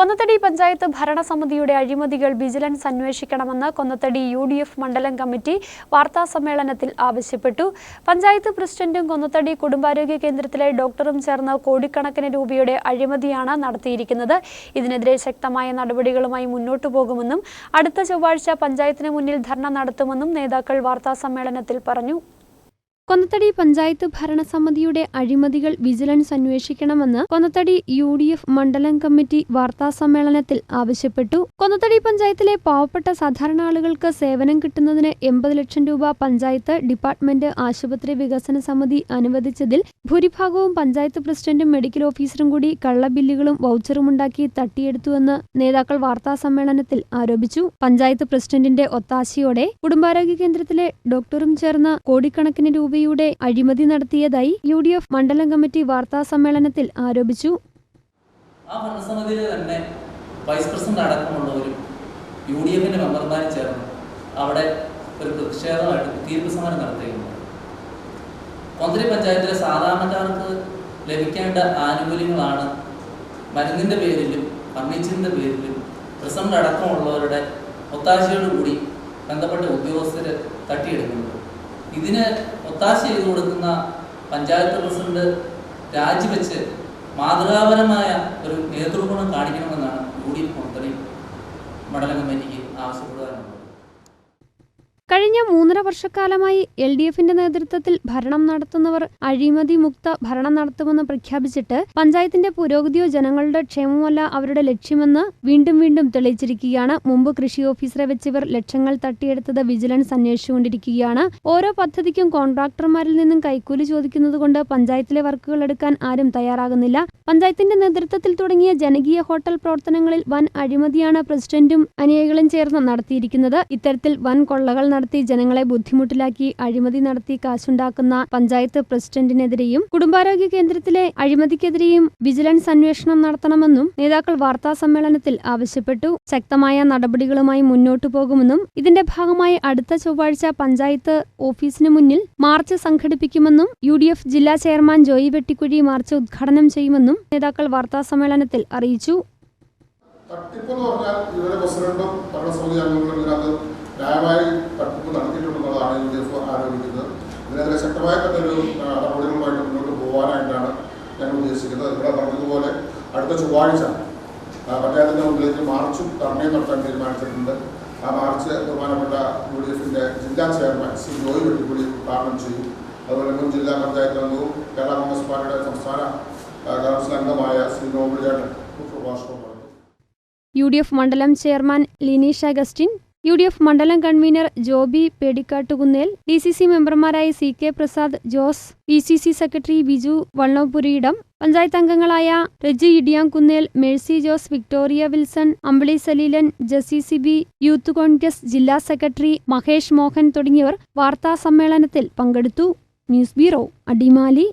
കൊന്നത്തടി പഞ്ചായത്ത് ഭരണസമിതിയുടെ അഴിമതികൾ വിജിലൻസ് അന്വേഷിക്കണമെന്ന് കൊന്നത്തടി യു ഡി എഫ് മണ്ഡലം കമ്മിറ്റി വാർത്താ സമ്മേളനത്തിൽ ആവശ്യപ്പെട്ടു. പഞ്ചായത്ത് പ്രസിഡന്റും കൊന്നത്തടി കുടുംബാരോഗ്യ കേന്ദ്രത്തിലെ ഡോക്ടറും ചേർന്ന് കോടിക്കണക്കിന് രൂപയുടെ അഴിമതിയാണ് നടത്തിയിരിക്കുന്നത്. ഇതിനെതിരെ ശക്തമായ നടപടികളുമായി മുന്നോട്ടു പോകുമെന്നും അടുത്ത ചൊവ്വാഴ്ച പഞ്ചായത്തിന് മുന്നിൽ ധർണ നടത്തുമെന്നും നേതാക്കൾ വാർത്താ സമ്മേളനത്തിൽ പറഞ്ഞു. കൊന്നത്തടി പഞ്ചായത്ത് ഭരണസമിതിയുടെ അഴിമതികൾ വിജിലൻസ് അന്വേഷിക്കണമെന്ന് കൊന്നത്തടി യു ഡി എഫ് മണ്ഡലം കമ്മിറ്റി വാർത്താസമ്മേളനത്തിൽ ആവശ്യപ്പെട്ടു. കൊന്നത്തടി പഞ്ചായത്തിലെ പാവപ്പെട്ട സാധാരണ ആളുകൾക്ക് സേവനം കിട്ടുന്നതിന് എൺപത് ലക്ഷം രൂപ പഞ്ചായത്ത് ഡിപ്പാർട്ട്മെന്റ് ആശുപത്രി വികസന സമിതി അനുവദിച്ചതിൽ ഭൂരിഭാഗവും പഞ്ചായത്ത് പ്രസിഡന്റും മെഡിക്കൽ ഓഫീസറും കൂടി കള്ളബില്ലുകളും വൗച്ചറും ഉണ്ടാക്കി തട്ടിയെടുത്തുവെന്ന് നേതാക്കൾ വാർത്താസമ്മേളനത്തിൽ ആരോപിച്ചു. പഞ്ചായത്ത് പ്രസിഡന്റിന്റെ ഒത്താശയോടെ കുടുംബാരോഗ്യ കേന്ദ്രത്തിലെ ഡോക്ടറും ചേർന്ന് കോടിക്കണക്കിന് രൂപയുടെ അഴിമതി നടത്തിയതായി യു ഡി എഫ് മണ്ഡലം കമ്മിറ്റി വാർത്താ സമ്മേളനത്തിൽ ആരോപിച്ചു. ആ ഭരണസമിതിയിൽ തന്നെ വൈസ് പ്രസിഡന്റ് അടക്കമുള്ളവരും യു ഡി എഫിന്റെ മെമ്പർമാരും ചേർന്ന് അവിടെ ഒരു പ്രതിഷേധമായിട്ട് തീർപ്പ് സമരം നടത്തുകയുണ്ട് കൊന്തരി പഞ്ചായത്തിലെ സാധാരണക്കാർക്ക് ലഭിക്കേണ്ട ആനുകൂല്യങ്ങളാണ് മരുന്നിന്റെ പേരിലും ഫർണിച്ചറിന്റെ പേരിലും പ്രസിഡന്റ് അടക്കമുള്ളവരുടെ ഒത്താശയോടുകൂടി ബന്ധപ്പെട്ട ഉദ്യോഗസ്ഥർ തട്ടിയെടുക്കുന്നത്. ഇതിന് ഒത്താശ ചെയ്തു കൊടുക്കുന്ന പഞ്ചായത്ത് പ്രസിഡന്റ് രാജിവെച്ച് മാതൃകാപരമായ ഒരു നേതൃഗുണം കാണിക്കണമെന്നാണ് യു ഡി എഫ് മണ്ഡലം കമ്മിറ്റിക്ക് ആവശ്യപ്പെടുവാനുള്ളത്. കഴിഞ്ഞ മൂന്നര വർഷക്കാലമായി എൽ ഡി എഫിന്റെ നേതൃത്വത്തിൽ ഭരണം നടത്തുന്നവർ അഴിമതി മുക്ത ഭരണം നടത്തുമെന്ന് പ്രഖ്യാപിച്ചിട്ട് പഞ്ചായത്തിന്റെ പുരോഗതിയോ ജനങ്ങളുടെ ക്ഷേമമല്ല അവരുടെ ലക്ഷ്യമെന്ന് വീണ്ടും വീണ്ടും തെളിയിച്ചിരിക്കുകയാണ്. മുമ്പ് കൃഷി ഓഫീസറെ വെച്ച് ഇവർ ലക്ഷങ്ങൾ തട്ടിയെടുത്തത് വിജിലൻസ് അന്വേഷിച്ചുകൊണ്ടിരിക്കുകയാണ്. ഓരോ പദ്ധതിക്കും കോൺട്രാക്ടർമാരിൽ നിന്നും കൈക്കൂലി ചോദിക്കുന്നതുകൊണ്ട് പഞ്ചായത്തിലെ വർക്കുകൾ എടുക്കാൻ ആരും തയ്യാറാകുന്നില്ല. പഞ്ചായത്തിന്റെ നേതൃത്വത്തിൽ തുടങ്ങിയ ജനകീയ ഹോട്ടൽ പ്രവർത്തനങ്ങളിൽ വൻ അഴിമതിയാണ് പ്രസിഡന്റും അനുയായികളും ചേർന്ന് നടത്തിയിരിക്കുന്നത്. ഇത്തരത്തിൽ വൻ കൊള്ളകൾ നടത്തി ജനങ്ങളെ ബുദ്ധിമുട്ടിലാക്കി അഴിമതി നടത്തി കാശുണ്ടാക്കുന്ന പഞ്ചായത്ത് പ്രസിഡന്റിനെതിരെയും കുടുംബാരോഗ്യ കേന്ദ്രത്തിലെ അഴിമതിക്കെതിരെയും വിജിലൻസ് അന്വേഷണം നടത്തണമെന്നും നേതാക്കൾ വാർത്താ സമ്മേളനത്തിൽ ആവശ്യപ്പെട്ടു. ശക്തമായ നടപടികളുമായി മുന്നോട്ടു പോകുമെന്നും ഇതിന്റെ ഭാഗമായി അടുത്ത ചൊവ്വാഴ്ച പഞ്ചായത്ത് ഓഫീസിന് മുന്നിൽ മാർച്ച് സംഘടിപ്പിക്കുമെന്നും യു ഡി എഫ് ജില്ലാ ചെയർമാൻ ജോയി വെട്ടിക്കുഴി മാർച്ച് ഉദ്ഘാടനം ചെയ്യുമെന്നും നേതാക്കൾ വാർത്താ സമ്മേളനത്തിൽ അറിയിച്ചു. തട്ടിപ്പെന്ന് പറഞ്ഞാൽ ഇവരെ പ്രസിഡന്റും ഭരണസമിതി അംഗങ്ങളും ഇതിനകത്ത് ന്യായമായി തട്ടിപ്പ് നടത്തിയിട്ടുണ്ടെന്നുള്ളതാണ് യു ഡി എഫ് ആരോപിക്കുന്നത്. ഇതിനെതിരെ ശക്തമായ തന്നെ ഒരു നടപടികളുമായിട്ട് മുന്നോട്ട് പോകാനായിട്ടാണ് ഞങ്ങൾ ഉദ്ദേശിക്കുന്നത്. ഇവിടെ പറഞ്ഞതുപോലെ അടുത്ത ചൊവ്വാഴ്ച പഞ്ചായത്തിന്റെ മുമ്പിലേക്ക് മാർച്ചും ധർണയും നടത്താൻ തീരുമാനിച്ചിട്ടുണ്ട്. ആ മാർച്ച് ബഹുമാനപ്പെട്ട യു ഡി എഫിന്റെ ജില്ലാ ചെയർമാൻ ശ്രീ ജോയി വെട്ടിക്കുടി ഉദ്ഘാടനം ചെയ്യും. അതുപോലെ മുൻ ജില്ലാ പഞ്ചായത്ത് അംഗവും കേരള കോൺഗ്രസ് പാർട്ടിയുടെ സംസ്ഥാന കൗൺസിൽ അംഗമായ ശ്രീ നോബിൾ പ്രഭാഷണം യു ഡി എഫ് മണ്ഡലം chairman Lineesh Augustine U D F മണ്ഡലം convener Joby Pedikattukunnel D C C മെമ്പർമാരായ C K Prasad Jose P C C secretary Biju Vallampuriyidam panchayat അംഗങ്ങളായ റെജി ഇടിയാംകുന്നേൽ മേഴ്സി ജോസ് വിക്ടോറിയ വിൽസൺ അമ്പിളി സലീലൻ ജസി സിബി യൂത്ത് കോൺഗ്രസ് ജില്ലാ സെക്രട്ടറി മഹേഷ് മോഹൻ തുടങ്ങിയവർ വാർത്താ സമ്മേളനത്തിൽ പങ്കെടുത്തു. News bureau Adimali.